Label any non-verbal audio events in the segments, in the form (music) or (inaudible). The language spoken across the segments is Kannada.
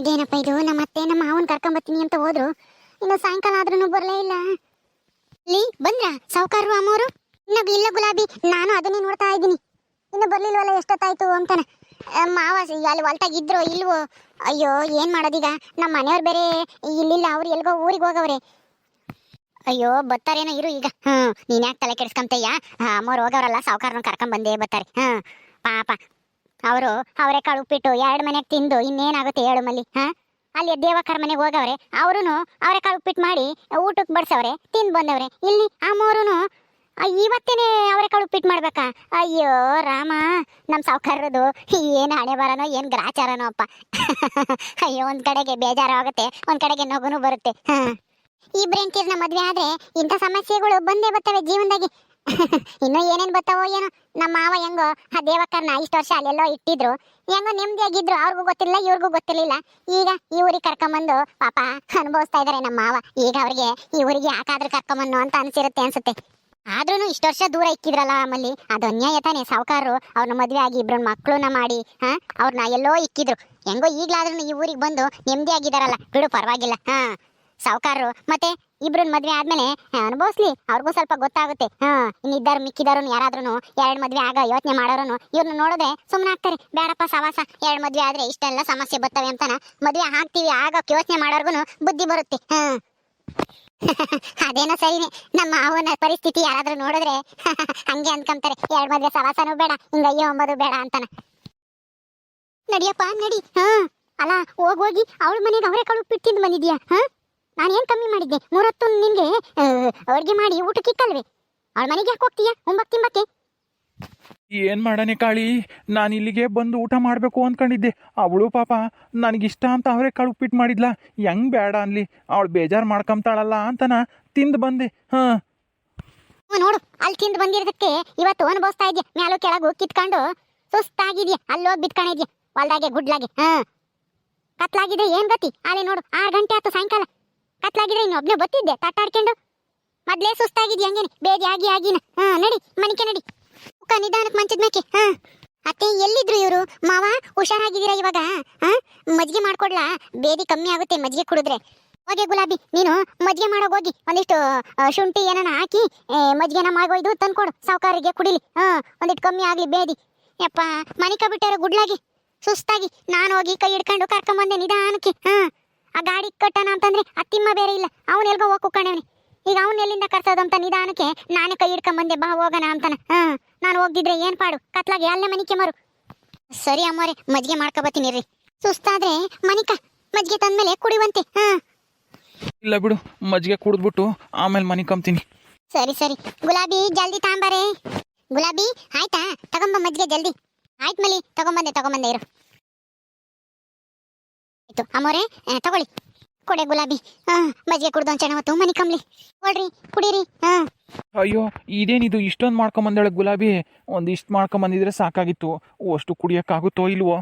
ಇದೇನಪ್ಪ ಇದು? ನಮ್ಮ ಅತ್ತೆ, ನಮ್ಮ ಮಾವನ್ ಕರ್ಕೊಂಬತ್ತೀನಿ ಅಂತ ಹೋದ್ರು. ಇನ್ನು ಸಾಯಂಕಾಲ ಆದ್ರೂ ಬರಲೇ ಇಲ್ಲ. ಲೀ, ಬಂದ್ರ? ಸಾವುಕಾರರು ಅಮ್ಮವರು ಇನ್ನು ಇಲ್ಲ ಗುಲಾಬಿ. ನಾನು ಅದನ್ನೇ ನೋಡ್ತಾ ಇದ್ದೀನಿ. ಇನ್ನು ಬರ್ಲಿಲ್ವಲ್ಲ, ಎಷ್ಟೊತ್ತಾಯ್ತು ಅಂತಾನೆ. ಮಾವ ಅಲ್ಲಿ ಹೊಲ್ತಾಗಿದ್ರು ಇಲ್ವೋ? ಅಯ್ಯೋ, ಏನ್ ಮಾಡೋದೀಗ? ನಮ್ಮ ಮನೆಯವ್ರು ಬೇರೆ ಇಲ್ಲಿಲ್ಲ, ಅವ್ರು ಎಲ್ಗೋ ಊರಿಗೆ ಹೋಗವ್ರೆ. ಅಯ್ಯೋ ಬತ್ತಾರೇನೋ ಇರು ಈಗ. ಹ್ಮ್ ನೀನ್ ಯಾಕೆ ತಲೆ ಕೆಡ್ಸ್ಕೊಂತಯ್ಯ? ಅಮ್ಮವ್ರು ಹೋಗವ್ರಲ್ಲ ಸಾವುಕಾರನ ಕರ್ಕೊಂಡ್ ಬಂದೇ ಬರ್ತಾರೆ. ಹ್ಮ್, ಪಾಪ. ಅವರು ಅವರೇ ಕಾಳು ಉಪ್ಪಿಟ್ಟು ಎರಡು ಮನೆಗೆ ತಿಂದು ಇನ್ನೇನಾಗುತ್ತೆ ಹೇಳು ಮಲ್ಲಿ, ಹಾ? ಅಲ್ಲಿ ದೇವಕರ ಮನೆಗೆ ಹೋಗವ್ರೆ ಅವರು ಅವರೇ ಕಾಳು ಉಪ್ಪಿಟ್ಟು ಮಾಡಿ ಊಟಕ್ಕೆ ಬಡ್ಸವ್ರೆ, ತಿಂದು ಬಂದವ್ರೆ. ಇಲ್ಲಿ ಅಮ್ಮವ್ರು ಇವತ್ತೇನೆ ಅವರೇ ಕಾಳು ಉಪ್ಪಿಟ್ಟು ಮಾಡ್ಬೇಕಾ? ಅಯ್ಯೋ ರಾಮ ನಮ್ಮ ಸೌಕರ್ಯದು ಏನು ಹಣೆ ಬರನೋ ಏನು ಗ್ರಾಚಾರನೋ ಅಪ್ಪ. ಅಯ್ಯೋ, ಒಂದು ಕಡೆಗೆ ಬೇಜಾರು ಆಗುತ್ತೆ, ಒಂದು ಕಡೆಗೆ ನಗುನು ಬರುತ್ತೆ. ಹಾ. ಇಬ್ರೆಂಟಿರ್ನ ಮದುವೆ ಆದರೆ ಇಂಥ ಸಮಸ್ಯೆಗಳು ಬಂದೇ ಬರ್ತವೆ ಜೀವನದಾಗೆ. (laughs) ಇನ್ನು ಏನೇನ್ ಬರ್ತಾವೋ ಏನೋ. ನಮ್ಮ ಮಾವ ಹೆಂಗೋ, ಆ ದೇವಕ್ಕನ್ನ ಇಷ್ಟು ವರ್ಷ ಅಲ್ಲೆಲ್ಲೋ ಇಟ್ಟಿದ್ರು. ಹೆಂಗೋ ನೆಮ್ಮದಿಯಾಗಿದ್ರು ಅವ್ರಿಗೂ ಗೊತ್ತಿಲ್ಲ, ಇವ್ರಿಗೂ ಗೊತ್ತಿರಲಿಲ್ಲ. ಈಗ ಈ ಊರಿಗೆ ಕರ್ಕೊಂಬಂದು ಪಾಪ ಅನುಭವಿಸ್ತಾ ಇದಾರೆ ನಮ್ಮ ಮಾವ. ಈಗ ಅವ್ರಿಗೆ ಈ ಊರಿಗೆ ಯಾಕಾದ್ರೂ ಕರ್ಕೊಂಬನ್ನು ಅಂತ ಅನ್ಸಿರುತ್ತೆ ಅನ್ಸುತ್ತೆ. ಆದ್ರೂ ಇಷ್ಟು ವರ್ಷ ದೂರ ಇಕ್ಕಿದ್ರಲ್ಲ ನಮ್ಮಲ್ಲಿ ಅದು ಅನ್ಯಾಯ ತಾನೇ. ಸಾವುಕಾರರು ಅವ್ರನ್ನ ಮದುವೆ ಆಗಿ ಇಬ್ರನ್ನ ಮಕ್ಕಳನ್ನ ಮಾಡಿ, ಹಾ ಅವ್ರನ್ನ ಎಲ್ಲೋ ಇಕ್ಕಿದ್ರು. ಹೆಂಗೋ ಈಗ್ಲಾದ್ರೂ ಈ ಊರಿಗೆ ಬಂದು ನೆಮ್ಮದಿಯಾಗಿದ್ದಾರಲ್ಲ ಬಿಡು ಪರವಾಗಿಲ್ಲ, ಹಾ. ಸಾವುಕಾರರು. ಮತ್ತೆ ಇಬ್ರನ್ನ ಮದ್ವೆ ಆದ್ಮೇಲೆ ಅನುಭವಿಸ್ಲಿ. ಅವ್ರಿಗೂ ಸ್ವಲ್ಪ ಗೊತ್ತಾಗುತ್ತೆ. ಹಾ, ಇನ್ನಿದ್ದಾರು ಮಿಕ್ಕಿದಾರು ಯಾರಾದ್ರೂ ಎರಡು ಮದ್ವೆ ಆಗ ಯೋಚನೆ ಮಾಡೋರು ಇವ್ರನ್ನ ನೋಡಿದ್ರೆ ಸುಮ್ಮನೆ ಆಗ್ತಾರೆ. ಬೇಡಪ್ಪ, ಸವಾಸ. ಎರಡು ಮದ್ವೆ ಆದ್ರೆ ಇಷ್ಟೆಲ್ಲ ಸಮಸ್ಯೆ ಬರ್ತವೆ ಅಂತಾನ ಮದ್ವೆ ಹಾಕ್ತಿವಿ ಆಗ ಯೋಚನೆ ಮಾಡೋರ್ಗು ಬುದ್ಧಿ ಬರುತ್ತೆ. ಹಾ. (laughs) ಅದೇನೋ ಸರಿನೆ. ನಮ್ಮ ಅವನ ಪರಿಸ್ಥಿತಿ ಯಾರಾದ್ರೂ ನೋಡಿದ್ರೆ (laughs) ಹಂಗೆ ಅನ್ಕೊಂತಾರೆ. ಎರಡು ಮದ್ವೆ ಸವಾಸನೂ ಬೇಡ, ಹಿಂಗ ಅಯ್ಯೋ ಒಂಬದು ಬೇಡ ಅಂತಾನ. ನಡಿಯಪ್ಪ, ನಡಿ. ಹಾ. ಅಲ್ಲ ಹೋಗೋಗಿ ಹೋಗಿ, ಅವಳ ಮನೆಗೆ ಅವರೇ ಕಳು ಬಿಟ್ಟಿಂದ ಬಂದಿದ್ಯಾ? ಹಾ? ನಾನೇನ್ ಕಮ್ಮಿ ಮಾಡಿದ್ದೆ? ಮೂರೊತ್ತು ನಿನಗೆ ಅಡುಗೆ ಮಾಡಿ ಊಟಕ್ಕೆ ಇಕ್ಕಲ್ವೇ ಅವಳ ಮನೆಗೆ ಯಾಕೆ ಹೋಗ್ತೀಯಾ? ಒಂಬತ್ತು ತಿಂಬಕ್ಕೆ ಏನ್ ಮಾಡನೆ ಕಾಳಿ? ನಾನು ಇಲ್ಲಿಗೆ ಬಂದು ಊಟ ಮಾಡಬೇಕು ಅಂದ್ಕೊಂಡಿದ್ದೆ ಅವಳು ಪಾಪ ನನಗಿಷ್ಟ ಅಂತ ಅವರೇ ಕಾಳು ಉಪ್ಪಿಟ್ಟು ಮಾಡಿದ್ಲ. ಹೆಂಗ್ ಬೇಡ ಅನ್ಲಿ. ಅವಳು ಬೇಜಾರು ಮಾಡ್ಕೊಂತಾಳಲ್ಲ ಅಂತನ ತಿಂದು ಬಂದೆ. ಹಾ. ನೋಡು ಅಲ್ಲಿ ತಿಂದು ಬಂದಿರೋದಕ್ಕೆ ಇವತ್ತು ಅನುಭವಿಸ್ತಾ ಇದ್ಯಾ? ಮ್ಯಾಲೋ ಕೆಳಗು ಕಿತ್ಕೊಂಡು ಸುಸ್ತಾಗಿದ್ಯಾ? ಅಲ್ಲಿ ಹೋಗಿ ಬಿತ್ಕೊಂಡಿದ್ಯಾ? ಹೊಲ್ದಾಗೆ ಗುಡ್ಲಾಗೆ ಹಾ. ಕತ್ಲಾಗಿದೆ ಏನ್ ಗತಿ? ಅಲ್ಲಿ ನೋಡು ಆರು ಗಂಟೆ ಆಯ್ತು ಸಾಯಂಕಾಲ. ಕತ್ಲಾಗಿದೆ ಇನ್ನೊಬ್ನೇ ಬತ್ತಿದ್ದೆ ತಾಟಾಡ್ಕೊಂಡು ಮೊದ್ಲೇ ಸುಸ್ತಾಗಿದ್ಯಾ ಹಂಗೇನೆ? ಬೇದಿ ಆಗಿ ಆಗಿನ. ಹಾ, ನಡಿ, ಮನಿಕೆ ನಡಿ. ಮುಖ ನಿಧಾನಕ್ಕೆ ಮಂಚದ ಮೇಕೆ, ಹಾ. ಅತ್ತೆ, ಎಲ್ಲಿದ್ರು ಇವರು? ಮಾವ, ಹುಷಾರಾಗಿದ್ದೀರಾ ಇವಾಗ? ಹಾ, ಮಜ್ಜಿಗೆ ಮಾಡ್ಕೊಡ್ಲಾ? ಬೇದಿ ಕಮ್ಮಿ ಆಗುತ್ತೆ ಮಜ್ಜಿಗೆ ಕುಡಿದ್ರೆ. ಹೋಗಿ ಗುಲಾಬಿ, ನೀನು ಮಜ್ಜಿಗೆ ಮಾಡೋಗಿ ಹೋಗಿ. ಒಂದಿಷ್ಟು ಶುಂಠಿ ಏನನ ಹಾಕಿ ಮಜ್ಜಿಗೆನ ಮಾಗೋಯ್ದು ತಂದ್ಕೊಡು. ಸಾವುಕಾರಿಗೆ ಕುಡಿಲಿ. ಹಾ, ಒಂದಿಷ್ಟು ಕಮ್ಮಿ ಆಗ್ಲಿ ಬೇದಿ. ಯಪ್ಪ, ಮನಿಕ ಬಿಟ್ಟಾರ ಗುಡ್ಲಾಗಿ. ಸುಸ್ತಾಗಿ. ನಾನು ಹೋಗಿ ಕೈ ಹಿಡ್ಕೊಂಡು ಕರ್ಕೊಂಬಂದೆ ನಿಧಾನಕ್ಕೆ. ಹಾ. ಆ ಗಾಡಿ ಕಟ್ಟಣ ಅಂತಂದ್ರೆ ತಿಮ್ಮ ಬೇರೆ ಇಲ್ಲ. ಅವನ್ ಎಲ್ಗೋ ಹೋಗಿ ಕುಕ್ಕಣವನಿ ಈಗ ಅವನ್ ಎಲ್ಲಿಂದ ಕರ್ಸೋದಂತ ನಿಧಾನಕ್ಕೆ ನಾನೇ ಕೈ ಹಿಡ್ಕೊಂಬಂದೆ ಬಾ ಹೋಗೋಣ ಅಂತಾನ. ಹಾ ನಾನು ಹೋಗಿದ್ರೆ ಏನ್ ಪಾಡು? ಕತ್ಲಾಗೆ ಅಲ್ಲೇ ಮನಿಕೆ ಮರು. ಸರಿ ಅಮ್ಮೋರೆ ಮಜ್ಜಿಗೆ ಮಾಡ್ಕೊಬತ್ತೀನಿ ರೀ ಸುಸ್ತಾದ್ರೆ ಮನಿಕ ಮಜ್ಜಿಗೆ ತಂದ್ಮೇಲೆ ಕುಡಿವಂತೆ. ಹಾ. ಇಲ್ಲ ಬಿಡು ಮಜ್ಜಿಗೆ ಕುಡಿದ್ಬಿಟ್ಟು ಆಮೇಲೆ ಮನೆ ಕಂಬ್ತೀನಿ. ಸರಿ ಸರಿ. ಗುಲಾಬಿ ಜಲ್ದಿ ತಾಂಬಾರೆ ಗುಲಾಬಿ ಆಯ್ತಾ? ತಗೊಂಬ ಮಜ್ಜಿಗೆ ಜಲ್ದಿ. ಆಯ್ತು ಮಲಿ ತಗೊಂಬಂದೆ ತಗೊಂಬಂದೆ ಇರು. ಆಯ್ತು. ಅಮ್ಮೋರೆ ತಗೊಳ್ಳಿ. ಕೊಡೆ ಗುಲಾಬಿ. ಹಾ ಮಜ್ಜಿಗೆ ಕುಡ್ದು ಒಂದು ಹೊತ್ತು ಮನಿ ಕಮ್ಲಿ ಕೊಡ್ರಿ ಕುಡೀರಿ. ಹಾ ಅಯ್ಯೋ ಇದೇನಿದು? ಇಷ್ಟೊಂದು ಮಾಡ್ಕೊಂಬಂದೇಳೆ ಗುಲಾಬಿ. ಒಂದಿಷ್ಟು ಮಾಡ್ಕೊಂಬಂದಿದ್ರೆ ಸಾಕಾಗಿತ್ತು. ಅಷ್ಟು ಕುಡಿಯೋಕ್ಕಾಗುತ್ತೋ ಇಲ್ವೋ?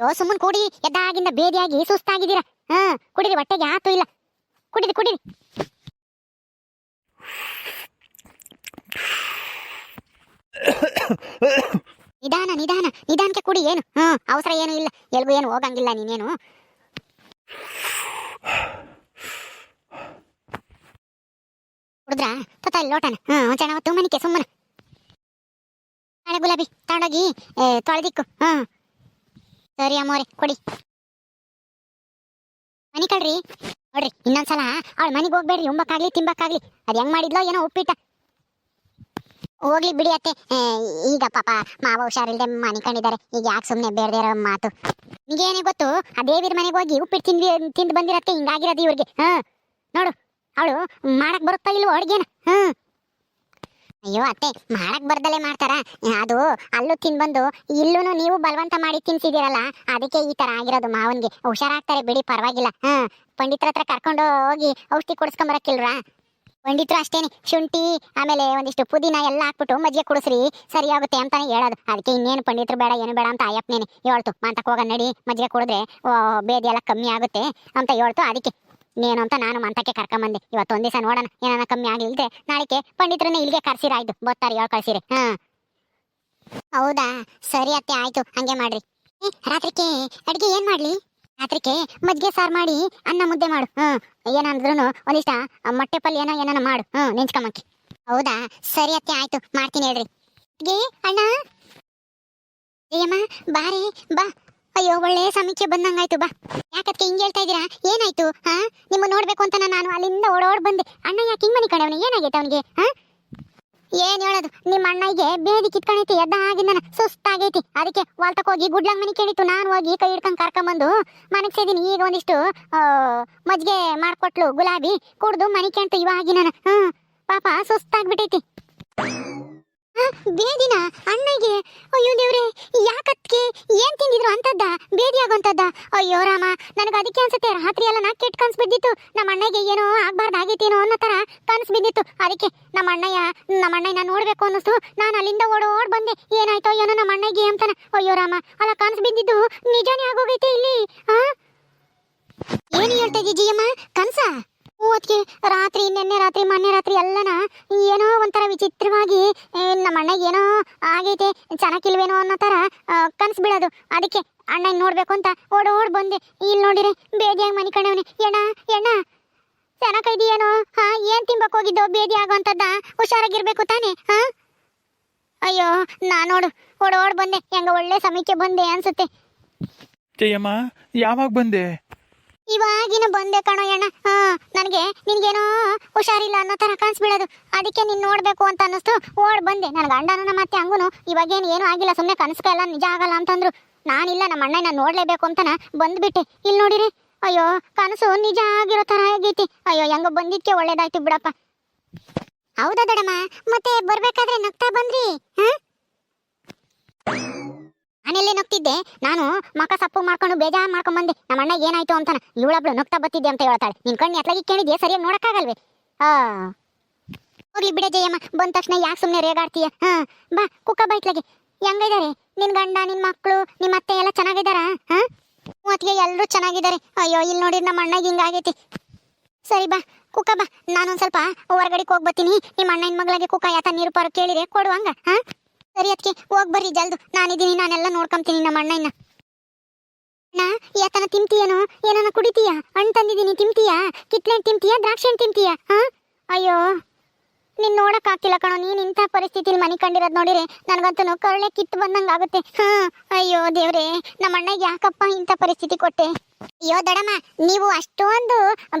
ಯೋ ಸುಮ್ಮನ್ ಕುಡಿ. ಎದ್ದಾಗಿಂದ ಬೇದಿಯಾಗಿ ಸುಸ್ತಾಗಿದ್ದೀರಾ. ಹಾ ಕುಡಿರಿ ಹೊಟ್ಟೆಗೆ ಆತು ಇಲ್ಲ. ಕುಡಿರಿ ಕುಡಿರಿ. ನಿಧಾನ ನಿಧಾನ. ನಿಧಾನಕ್ಕೆ ಕುಡಿ. ಏನು? ಹಾ ಅವಸರ ಏನು ಇಲ್ಲ. ಎಲ್ಗೂ ಏನು ಹೋಗಂಗಿಲ್ಲ ನೀನೇನು? ಕುಡಿದ್ರಾ ತತ ಲೋಟನ. ಹಾ ಒಂದ್ ಅವತ್ತು ಮನಿಕೆ, ಸುಮ್ಮನ. ನಾಳೆ ಗುಲಾಬಿ, ತಗೊಂಡೋಗಿ ತೊಳೆದಿಕ್ಕು. ಹಾ ಸರಿ ಅಮ್ಮೋರೆ, ಕೊಡಿ. ಮನಿ ಕಳ್ರಿ. ನೋಡ್ರಿ, ಇನ್ನೊಂದ್ಸಲ ಅವಳ ಮನೆಗೆ ಹೋಗ್ಬೇಡ್ರಿ, ಉಂಬಕ್ಕಾಗ್ಲಿ, ತಿಂಬಕ್ಕಾಗ್ಲಿ. ಅದ್ ಹೆಂಗ್ ಮಾಡಿದ್ಲೋ ಏನೋ ಉಪ್ಪಿಟ್ಟ. ಹೋಗ್ಲಿ ಬಿಡಿ ಅತ್ತೆ. ಈಗ ಪಾಪ ಮಾವ ಹುಷಾರಿಲ್ದೆ ಮನೆ ಕಂಡಿದ್ದಾರೆ. ಈಗ ಯಾಕೆ ಸುಮ್ಮನೆ ಬೇಡದೇ ಇರೋ ಮಾತು. ನಿಗೇನೇ ಗೊತ್ತು, ಆ ದೇವಿರ ಮನೆಗೆ ಹೋಗಿ ಉಪ್ಪಿಟ್ಟು ತಿಂದ್ವಿ, ತಿಂದು ಬಂದಿರತ್ತೆ ಹಿಂಗಾಗಿರೋದು ಇವ್ರಿಗೆ. ಹಾ ನೋಡು ಅವಳು ಮಾಡಕ್ ಬರುತ್ತಾ ಇಲ್ವೋ ಅಡ್ಗೆನ? ಹ್ಮ್. ಅಯ್ಯೋ ಅತ್ತೆ, ಮಾಡಕ್ ಬರ್ದಲೆ ಮಾಡ್ತಾರ? ಅದು ಅಲ್ಲೂ ತಿನ್ಬಂದು ಬಂದು ಇಲ್ಲೂ ನೀವು ಬಲವಂತ ಮಾಡಿ ತಿನ್ಸಿದಿರಲ್ಲ, ಅದಕ್ಕೆ ಈ ತರ ಆಗಿರೋದು ಮಾವನ್ಗೆ. ಹುಷಾರಾಗ್ತಾರೆ ಬಿಡಿ, ಪರವಾಗಿಲ್ಲ. ಹ್ಮ್. ಪಂಡಿತರ ಹತ್ರ ಕರ್ಕೊಂಡು ಹೋಗಿ ಔಷಧಿ ಕೊಡಿಸ್ಕೊಂಬರಕ್ಕಿಲ್ರ ಪಂಡಿತರು ಅಷ್ಟೇನೆ, ಶುಂಠಿ, ಆಮೇಲೆ ಒಂದಿಷ್ಟು ಪುದೀನ ಎಲ್ಲ ಹಾಕ್ಬಿಟ್ಟು ಮಜ್ಜಿಗೆ ಕುಡಿಸ್ರಿ, ಸರಿ ಆಗುತ್ತೆ ಅಂತಾನೆ ಹೇಳೋದು. ಅದಕ್ಕೆ ಇನ್ನೇನು ಪಂಡಿತರು ಬೇಡ, ಏನು ಬೇಡ ಅಂತ ಅಯ್ಯಪ್ಪನೇನೆ ಹೇಳ್ತು. ಮಾತಾಕ್ ಹೋಗ ನಡಿ, ಮಜ್ಜಿಗೆ ಕುಡಿದ್ರೆ ಬೇದಿ ಎಲ್ಲ ಕಮ್ಮಿ ಆಗುತ್ತೆ ಅಂತ ಹೇಳ್ತು. ಅದಕ್ಕೆ ನೀನು ಅಂತ ನಾನು ಮಂತಕ್ಕೆ ಕರ್ಕೊಂಬಂದೆ. ಇವತ್ತು ಒಂದ್ ದಿವಸ ನೋಡೋಣ, ಏನಾನ ಕಮ್ಮಿ ಆಗಿಲ್ದೆ ನಾಳೆಕ್ಕೆ ಪಂಡಿತರನ್ನ ಇಲ್ಲಿಗೆ ಕರ್ಸಿರಾಯ್ತು ಬರ್ತಾರೆ ಯಾವ ಕಳ್ಸಿರಿ. ಹಾ. ಹೌದಾ? ಸರಿ ಅತ್ತೆ, ಆಯ್ತು, ಹಂಗೆ ಮಾಡ್ರಿ. ರಾತ್ರಿಕೆ, ಅಡಿಗೆ ಏನ್ ಮಾಡ್ಲಿ? ರಾತ್ರಿಕೆ ಮಜ್ಜಿಗೆ ಸಾರು ಮಾಡಿ ಅನ್ನ ಮುದ್ದೆ ಮಾಡು. ಹ್ಮ್ ಏನಂದ್ರೂ ಒಂದಿಷ್ಟ ಮೊಟ್ಟೆ ಪಲ್ಯ ಏನೋ ಏನಾನ ಮಾಡು. ಹ್ಮ್ ನೆಂಚ್ಕೊಂಬಕ್ಕಿ ಹೌದಾ? ಸರಿ ಅತ್ತೆ, ಆಯ್ತು, ಮಾಡ್ತೀನಿ ಹೇಳ್ರಿ. ಅಣ್ಣ. ಅಯ್ಯಮ್ಮ ಬಾರಿ, ಬಾ. ಅಯ್ಯೋ, ಒಳ್ಳೆ ಸಮೀಕ್ಷೆ ಬಂದಂಗಾಯ್ತು, ಬಾ. ಯಾಕಕ್ಕೆ ಹಿಂಗೆ ಹೇಳ್ತಾ ಇದೀರಾ ಏನಾಯ್ತು, ಹಾ? ನಿಮ್ಮ ನೋಡ್ಬೇಕು ಅಂತ ನಾನು ಅಲ್ಲಿಂದ ಓಡೋಡ್ ಬಂದೆ. ಅಣ್ಣ ಯಾಕೆ ಹಿಂಗ್ ಮನಿ ಕಡೆ ಏನಾಗೈತೆ ಅವನಿಗೆ, ಹಾ? ಏನ್ ಹೇಳೋದು? ನಿಮ್ಮ ಅಣ್ಣಗೆ ಬೇದಿ ಕಿತ್ಕೊಂಡೈತಿ ಎದ್ದ ಆಗಿಂದನ ಸುಸ್ತಾಗೈತಿ. ಅದಕ್ಕೆ ವಾಲ್ತಕ್ ಹೋಗಿ ಗುಡ್ಲಂಗ್ ಮನಿ ಕೇಳಿತ್ತು. ನಾನು ಹೋಗಿ ಕೈ ಹಿಡ್ಕೊಂಡ್ ಕರ್ಕೊಂಬಂದು ಮನೆಗೆ ಸೇದಿನಿ. ಈಗ ಒಂದಿಷ್ಟು ಮಜ್ಜಿಗೆ ಮಾಡ್ಕೊಟ್ಲು ಗುಲಾಬಿ, ಕುಡ್ದು ಮನಿ ಕೇಳ್ತು ಇವಾಗಿನ ಹ್ಮ್ ಪಾಪ ಸುಸ್ತಾಗ್ಬಿಟ್ಟೈತಿ ಬೇದಿನ ಅಣ್ಣಗೆ, ಅಯ್ಯೋ ದೇವ್ರೆ ಯಾಕತ್ಗೆ ಏನ್ ತಿಂದಿದ್ರು ಅಂತದ್ದ, ಬೇದಿ ಆಗೋಂತದ್ದ? ಅಯ್ಯೋ ರಾಮ, ನನಗೆ ಅದಕ್ಕೆ ಅನ್ಸುತ್ತೆ, ರಾತ್ರಿ ಎಲ್ಲ ನಾ ಕೆಟ್ಟ ಕನ್ಸ್ ಬಿದ್ದಿತ್ತು. ನಮ್ಮ ಅಣ್ಣಗೆ ಏನೋ ಆಗ್ಬಾರ್ದು ಆಗೈತೇನೋ ಅನ್ನೋ ತರ ಕನ್ಸ್ ಬಿದ್ದಿತ್ತು. ಅದಕ್ಕೆ ನಮ್ಮ ಅಣ್ಣಯ್ಯ ನಮ್ಮ ಅಣ್ಣ ನೋಡ್ಬೇಕು ಅನ್ನಿಸ್ತು. ನಾನು ಅಲ್ಲಿಂದ ಓಡೋಡ್ ಬಂದೆ. ಏನಾಯ್ತೋ ಏನೋ ನಮ್ಮ ಅಣ್ಣಗೆ ಅಂತಾನ. ಅಯ್ಯೋ ರಾಮ, ಅಲ್ಲ ಕನ್ಸ್ ಬಿದ್ದಿದ್ದು ನಿಜಾನೇ ಆಗೋಗೈತೆ ಇಲ್ಲಿ, ಆ? ಏನು ಹೇಳ್ತಾ ಜಿಯಮ್ಮ, ಕನ್ಸ? ಮೂವತ್ಗೆ ರಾತ್ರಿ, ನಿನ್ನೆ ರಾತ್ರಿ, ಮೊನ್ನೆ ರಾತ್ರಿ ಎಲ್ಲನ ಏನೋ ಒಂಥರ ವಿಚಿತ್ರವಾಗಿ ನಮ್ಮ ಅಣ್ಣಗೆ ಏನೋ ಆಗೈತೆ, ಚೆನ್ನಾಗಿಲ್ವೇನೋ ಅನ್ನೋ ಥರ ಕನ್ಸು ಬೀಳೋದು. ಅದಕ್ಕೆ ಅಣ್ಣ ನೋಡಬೇಕು ಅಂತ ಓಡೋಡ್ ಬಂದೆ. ಇಲ್ಲಿ ನೋಡಿರಿ ಬೇದಿಯಾಗಿ ಮನೆ ಕಣವನೆ. ಎಣ್ಣ ಎಣ್ಣ ಚೆನ್ನಾಗಿದೆಯೇನೋ ಹಾ, ಏನು ತಿನ್ಬೇಕು ಹೋಗಿದ್ದು ಬೇದಿ ಆಗೋಂಥದ್ದ? ಹುಷಾರಾಗಿರ್ಬೇಕು ತಾನೇ, ಹಾ? ಅಯ್ಯೋ, ನಾ ನೋಡು ಓಡೋಡ್ ಬಂದೆ. ಹೆಂಗ ಒಳ್ಳೆ ಸಮಯಕ್ಕೆ ಬಂದೆ ಅನ್ಸುತ್ತೆ. ಜಯಮ್ಮ, ಯಾವಾಗ ಬಂದೆ? ಇವಾಗಿನ ಬಂದೆ ಕಣೋ ಅಣ್ಣ. ಹಾ, ನನಗೆ ನಿನ್ಗೇನೋ ಹುಷಾರಿಲ್ಲ ಅನ್ನೋ ತರ ಕಾಣಿಸ್ಬಿಡೋದು. ಅದಕ್ಕೆ ನೀನ್ ನೋಡ್ಬೇಕು ಅಂತ ಅನ್ನಿಸ್ತು. ಓಡ್ ಬಂದೆ. ನನ್ನ ಗಂಡನು ನಮ್ಮ ಮತ್ತೆ ಹಂಗುನು ಇವಾಗೇನು ಏನೂ ಆಗಿಲ್ಲ. ಸುಮ್ಮನೆ ಕನಸ್ಕಲ್ಲ ನಿಜ ಆಗಲ್ಲ ಅಂತಂದ್ರು. ನಾನಿಲ್ಲ, ನಮ್ಮ ಅಣ್ಣನ ನೋಡ್ಲೇಬೇಕು ಅಂತನ ಬಂದ್ಬಿಟ್ಟೆ. ಇಲ್ಲಿ ನೋಡಿರಿ. ಅಯ್ಯೋ, ಕನಸು ನಿಜ ಆಗಿರೋ ತರ ಆಗೈತಿ. ಅಯ್ಯೋ, ಹೆಂಗ ಬಂದಿದ್ಕೆ ಒಳ್ಳೇದಾಯ್ತು ಬಿಡಪ್ಪ. ಹೌದಾ ದಡಮ್ಮ ಮತ್ತೆ ಬರ್ಬೇಕಾದ್ರೆ ನಗ್ತಾ ಬಂದ್ರಿ, ಹಾ? ನಾನೆಲ್ಲೇ ನಗ್ತಿದ್ದೆ. ನಾನು ಮಕ ಸಪ್ಪು ಮಾಡ್ಕೊಂಡು ಬೇಜಾರ್ ಮಾಡ್ಕೊಂಡು ಬಂದೆ. ನಮ್ಮ ಅಣ್ಣ ಏನಾಯ್ತು ಅಂತಾನ. ಇವಳಬ್ಳು ನಗ್ತಾ ಬತ್ತಿದ್ದೆ ಅಂತ ಹೇಳ್ತಾಳೆ. ನಿನ್ ಕಣ್ಣು ಎತ್ಲಾಗಿ ಕೇಳಿದ್ಯಾ? ಸರಿಯಾಗಿ ನೋಡಕ್ಕಾಗಲ್ವೇ? ಆ ಹೋಗ್ಲಿ ಬಿಡ ಜಯಮ್ಮ. ಬಂದ ತಕ್ಷಣ ಯಾಕೆ ಸುಮ್ಮನೆ ರೇಗಾಡ್ತೀಯ? ಹಾ. ಬಾ, ಕುಕ್ಕ ಬೈತ್ಲಾಗೆ ಹೆಂಗಿದ್ದಾರೆ ನಿನ್ ಗಂಡ, ನಿನ್ ಮಕ್ಕಳು ನಿಮ್ಮ ಅತ್ತೆ ಎಲ್ಲ ಚೆನ್ನಾಗಿದಾರ ಹಾ? ಮೂವತ್ತಿಗೆ ಎಲ್ಲರೂ ಚೆನ್ನಾಗಿದ್ದಾರೆ. ಅಯ್ಯೋ ಇಲ್ಲಿ ನೋಡಿ ನಮ್ಮ ಅಣ್ಣಗೆ ಹಿಂಗಾಗೈತಿ ಸರಿ ಬಾ, ಕುಕ್ಕ ಬಾ. ನಾನೊಂದ್ ಸ್ವಲ್ಪ ಹೊರಗಡೆ ಹೋಗ್ಬತ್ತೀನಿ ನಿಮ್ಮ ಅಣ್ಣನ ಮಗಳಿಗೆ ಕುಕ್ಕ ಯಾತ ನೀರು ಪಾರು ಕೇಳಿದೆ ಕೊಡುವಂಗ ಹಾ? ಸರಿ ಅದಕ್ಕೆ ಹೋಗ್ ಬರ್ರಿ ಜಲ್ದು. ನಾನಿದ್ದೀನಿ ನಾನೆಲ್ಲ ನೋಡ್ಕೊಂತೀನಿ ನಮ್ಮ ಅಣ್ಣ ಯಾತನ ತಿಂತೀಯನೋ? ಏನನ ಕುಡಿತೀಯ? ಹಣ್ಣು ತಂದಿದ್ದೀನಿ, ತಿಂತೀಯಾ? ಕಿತ್ಲೆ ತಿಂತೀಯ? ದ್ರಾಕ್ಷಿ ಹಣ್ಣು ತಿಂತೀಯ? ಹಾ? ಅಯ್ಯೋ, ನೀನ್ ನೋಡಕ್ ಆಗ್ತಿಲ್ಲ ಕಣೋ, ನೀನ್ ಇಂಥ ಪರಿಸ್ಥಿತಿಲಿ ಮನಿ ಕಂಡಿರೋದ್ ನೋಡಿರಿ ನನ್ಗಂತೂ ಕರಳೆ ಕಿತ್ತು ಬಂದಂಗ ಆಗುತ್ತೆ. ಹಾ? ಅಯ್ಯೋ, ದೇವ್ರೆ, ನಮ್ಮ ಅಣ್ಣಗೆ ಯಾಕಪ್ಪ ಇಂಥ ಪರಿಸ್ಥಿತಿ ಕೊಟ್ಟೆ? ಅಯ್ಯೋ, ದಡಮ್ಮ, ನೀವು ಅಷ್ಟೊಂದು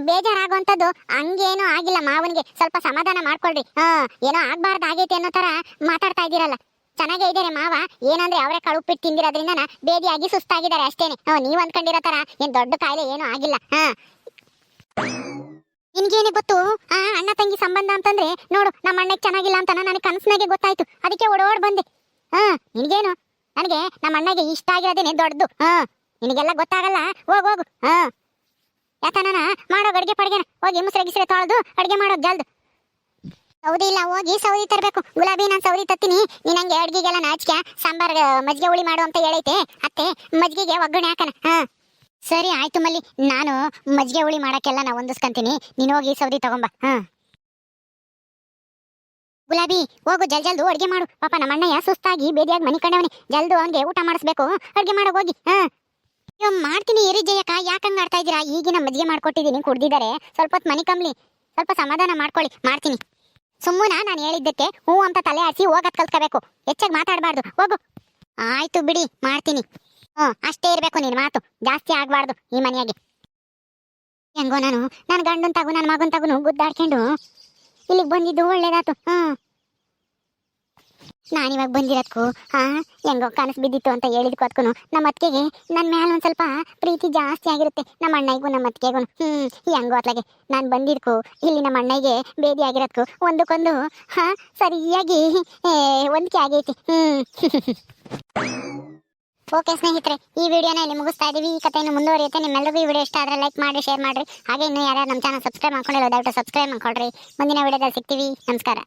ಬೇಜಾರಾಗುವಂಥದ್ದು ಹಂಗೇನೂ ಆಗಿಲ್ಲ ಮಾವನಿಗೆ. ಸ್ವಲ್ಪ ಸಮಾಧಾನ ಮಾಡ್ಕೊಳ್ರಿ. ಹಾ, ಏನೋ ಆಗ್ಬಾರ್ದು ಆಗೈತೆ ಅನ್ನೋ ತರ ಮಾತಾಡ್ತಾ ಇದ್ದೀರಲ್ಲ. ಚೆನ್ನಾಗೇ ಇದ್ದಾರೆ ಮಾವ. ಏನಂದ್ರೆ ಅವರೇ ಕಳುಪಿಟ್ಟು ತಿಂದಿರೋದ್ರಿಂದ ಬೇದಿಯಾಗಿ ಸುಸ್ತಾಗಿದ್ದಾರೆ ಅಷ್ಟೇನೆ. ನೀವ್ ಅನ್ಕೊಂಡಿರೋ ತರ. ಏನ್ ದೊಡ್ಡ ಕಾಯಿಲೆ ಏನು ಆಗಿಲ್ಲ. ಹಾ. ನಿನ್ಗೇನೆ ಗೊತ್ತು? ಆ, ಅಣ್ಣ ತಂಗಿ ಸಂಬಂಧ ಅಂತಂದ್ರೆ ನೋಡು, ನಮ್ಮ ಅಣ್ಣಕ್ಕೆ ಚೆನ್ನಾಗಿಲ್ಲ ಅಂತ ನನಗೆ ಕನಸಿನಾಗೆ ಗೊತ್ತಾಯ್ತು. ಅದಕ್ಕೆ ಓಡೋಡ್ ಬಂದೆ. ಹಾ, ನಿನ್ಗೇನು? ನನಗೆ ನಮ್ಮ ಅಣ್ಣಗೆ ಇಷ್ಟ ಆಗಿರೋದೇನೆ ದೊಡ್ಡದು. ಹಾ, ನಿನಗೆಲ್ಲ ಗೊತ್ತಾಗಲ್ಲ? ಹೋಗ್, ಹೋಗು. ಹಾ. ಯಾತನ ಮಾಡೋ ಅಡ್ಗೆ ಪಡ್ಗೆನ. ಹೋಗಿ ಮುಸ್ರೆ ಗಿಸ್ರೆ ತೊಳೆದು ಅಡ್ಗೆ ಮಾಡೋದು ಜಲ್ದು. ಸೌದಿ ಇಲ್ಲ, ಹೋಗಿ ಸೌದಿ ತರಬೇಕು. ಗುಲಾಬಿ, ನಾನು ಸೌದಿ ತತ್ತೀನಿ ನೀನ್ ಹಂಗೆ ಅಡ್ಗಿಗೆಲ್ಲ ನಾಚಿಕೆ. ಸಾಂಬಾರ್ ಮಜ್ಜಿಗೆ ಹುಳಿ ಮಾಡು ಅಂತ ಹೇಳೈತೆ. ಅತ್ತೆ, ಮಜ್ಜಿಗೆಗೆ ಒಗ್ಗರಣೆ ಹಾಕನ ಹಾ. ಸರಿ, ಆಯ್ತು ಮಲ್ಲಿ. ನಾನು ಮಜ್ಜಿಗೆ ಹುಳಿ ಮಾಡಕ್ಕೆಲ್ಲ ನಾ ಹೊಂದಿಸ್ಕೊಂತೀನಿ. ನೀನು ಹೋಗಿ ಸೌದಿ ತಗೊಂಬ. ಹ. ಗುಲಾಬಿ, ಹೋಗು, ಜಲ್ ಜಲ್ದು ಅಡ್ಗೆ ಮಾಡು. ಪಾಪ ನಮ್ಮ ಅಣ್ಣಯ್ಯ ಸುಸ್ತಾಗಿ ಬೇದಿಯಾಗಿ ಮನಿ ಕಂಡವನಿ ಜಲ್ದು ಅವನ್ಗೆ ಊಟ ಮಾಡಿಸ್ಬೇಕು. ಅಡ್ಗೆ ಮಾಡಕ್ ಹೋಗಿ. ಹಾ. ಅಯ್ಯೋ, ಮಾಡ್ತೀನಿ ಇರಿ ಜಯಕ್ಕ. ಯಾಕಂಗ್ ಆಡ್ತಾ ಇದ್ದೀರಾ? ಈಗಿನ ಮಜ್ಜಿಗೆ ಮಾಡ್ಕೊಟ್ಟಿದ್ದೀನಿ, ಕುಡ್ದಿದ್ದಾರೆ. ಸ್ವಲ್ಪ ಹೊತ್ತು ಮನಿ ಕಂಬ್ಲಿ ಸ್ವಲ್ಪ ಸಮಾಧಾನ ಮಾಡ್ಕೊಳ್ಳಿ. ಮಾಡ್ತೀನಿ. ಸುಮ್ಮನ ನಾನು ಹೇಳಿದ್ದಕ್ಕೆ ಹೂ ಅಂತ ತಲೆ ಆಡಿಸಿ ಹೋಗತ್ ಕಲ್ತ್ಕೋಬೇಕು. ಹೆಚ್ಚಾಗಿ ಮಾತಾಡಬಾರ್ದು. ಹೋಗು. ಆಯ್ತು ಬಿಡಿ, ಮಾಡ್ತೀನಿ. ಹ್ಞೂ, ಅಷ್ಟೇ ಇರಬೇಕು ನೀನು ಮಾತು. ಜಾಸ್ತಿ ಆಗಬಾರ್ದು ಈ ಮನೆಯಾಗೆ. ಹೆಂಗೋ ನಾನು ನನ್ನ ಗಂಡನ್ ತಗು ನನ್ನ ಮಗನ್ ತಗುನು ಗುದ್ದಾಡ್ಕೊಂಡು ಇಲ್ಲಿಗೆ ಬಂದಿದ್ದು ಒಳ್ಳೇದಾತು. ಹ್ಞೂ. ನಾನಿವಾಗ ಬಂದಿರೋದ್ಕು ಹಾ ಹೆಂಗೋ ಕನಸು ಬಿದ್ದಿತ್ತು ಅಂತ ಹೇಳಿದ್ಕು ನಮ್ಮ ಅತ್ತಿಗೆಗೆ ನನ್ನ ಮೇಲೆ ಒಂದು ಸ್ವಲ್ಪ ಪ್ರೀತಿ ಜಾಸ್ತಿ ಆಗಿರುತ್ತೆ. ನಮ್ಮ ಅಣ್ಣಗೂ ನಮ್ಮ ಅತ್ತಿಗೆಗೂ. ಹ್ಞೂ ಹೆಂಗೋ ಅತ್ಲಾಗೆ ನಾನು ಬಂದಿದ್ಕು, ಇಲ್ಲಿ ನಮ್ಮ ಅಣ್ಣಗೆ ಬೇದಿ ಆಗಿರೋದ್ಕು. ಒಂದಕ್ಕೊಂದು, ಹಾ, ಸರಿಯಾಗಿ ಹೊಂದಿಕೆ ಆಗೈತಿ. ಹ್ಞೂ ಓಕೆ ಸ್ನೇಹಿತರೆ, ಈ ವಿಡಿಯೋನ ಇಲ್ಲಿ ಮುಗಿಸ್ತಾ ಇದ್ದೀವಿ ಈ ಕಥೆಯನ್ನು ಮುಂದುವರಿಯುತ್ತೆ. ನಿಮ್ಮೆಲ್ಲರಿಗೂ ಈ ವಿಡಿಯೋ ಇಷ್ಟ ಆದರೆ ಲೈಕ್ ಮಾಡಿ, ಶೇರ್ ಮಾಡಿರಿ. ಹಾಗೆ ಇನ್ನೂ ಯಾರ್ಯಾರು ನಮ್ಮ ಚಾನಲ್ ಸಬ್ಸ್ಕ್ರೈಬ್ ಮಾಡ್ಕೊಂಡಿಲ್ಲ, ದಯವಿಟ್ಟು ಸಬ್ಸ್ಕ್ರೈಬ್ ಮಾಡ್ಕೊಳ್ರಿ. ಮುಂದಿನ ವಿಡಿಯೋದಲ್ಲಿ ಸಿಗ್ತೀವಿ. ನಮಸ್ಕಾರ.